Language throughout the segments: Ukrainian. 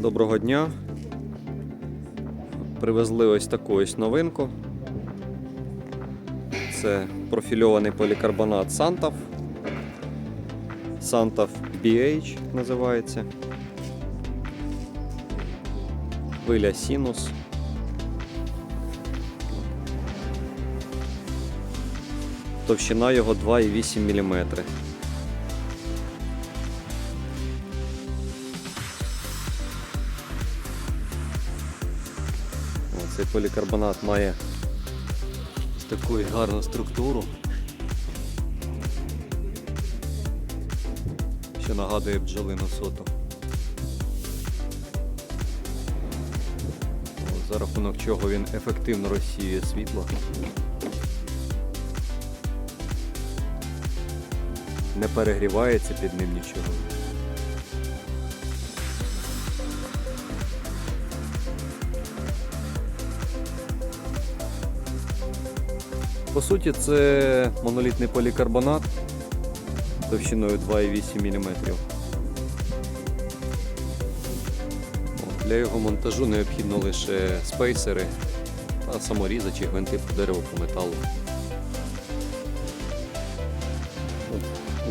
Доброго дня. Привезли ось таку ось новинку. Це профільований полікарбонат Сантав. Сантав BH називається. Хвиля синус. Товщина його 2,8 мм. Цей полікарбонат має ось таку гарну структуру, що нагадує бджолину соту. За рахунок чого він ефективно розсіює світло. Не перегрівається під ним нічого. По суті, це монолітний полікарбонат товщиною 2,8 мм. Для його монтажу необхідно лише спейсери та саморізачі гвинти по дереву по металу.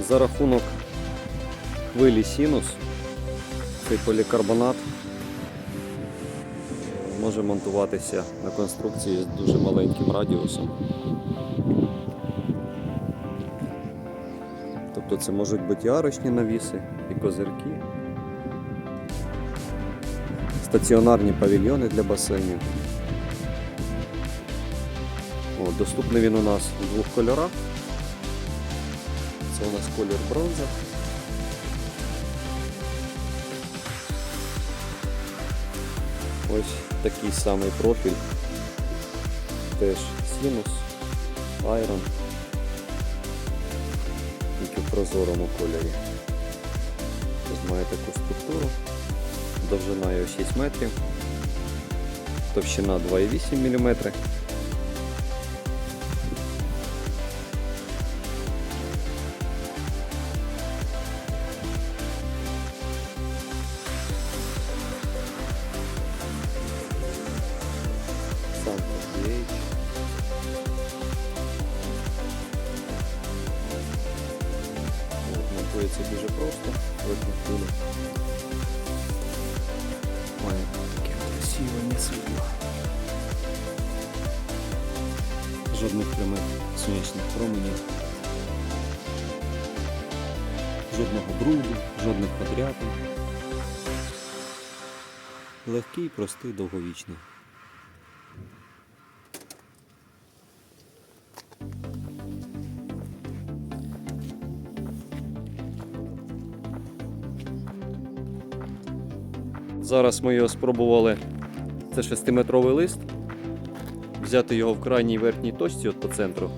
За рахунок хвилі синус цей полікарбонат може монтуватися на конструкції з дуже маленьким радіусом. Тобто це можуть бути і арочні навіси, і козирки, стаціонарні павільйони для басейнів. О, доступний він у нас у двох кольорах. Це у нас колір бронза. Ось такий самий профіль. Теж синус, айрон. Тільки в прозорому кольорі. Тут має таку структуру. Довжина його 6 метрів. Товщина 2,8 мм. От, дуже просто, хвиля. Має таке красиве світло. Жодних прямих сонячних променів. Жодного бруду, жодних подряпин. Легкий, простий, довговічний. Зараз ми його спробували. Це 6-метровий лист. Взяти його в крайній верхній точці от по центру.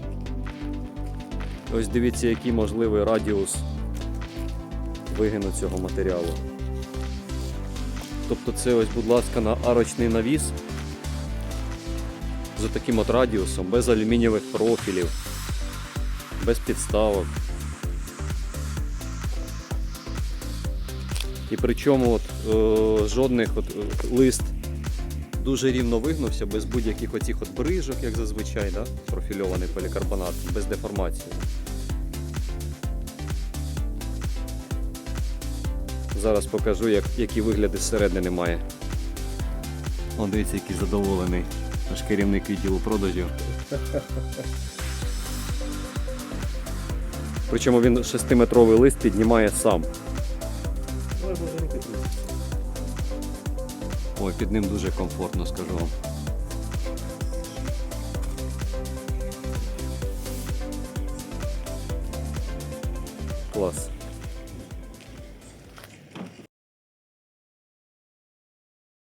Ось дивіться, який можливий радіус вигину цього матеріалу. Тобто це ось, будь ласка, на арочний навіс з таким от радіусом, без алюмінієвих профілів, без підставок. І причому от, е, жодних от, е, лист дуже рівно вигнувся, без будь-яких оцих от брижок, як зазвичай, да? профільований полікарбонат, без деформації. Зараз покажу, як, які вигляди зсередини має. О, дивіться, який задоволений наш керівник відділу продажів. Причому він 6-метровий лист піднімає сам. Ой, під ним дуже комфортно, скажу вам. Клас.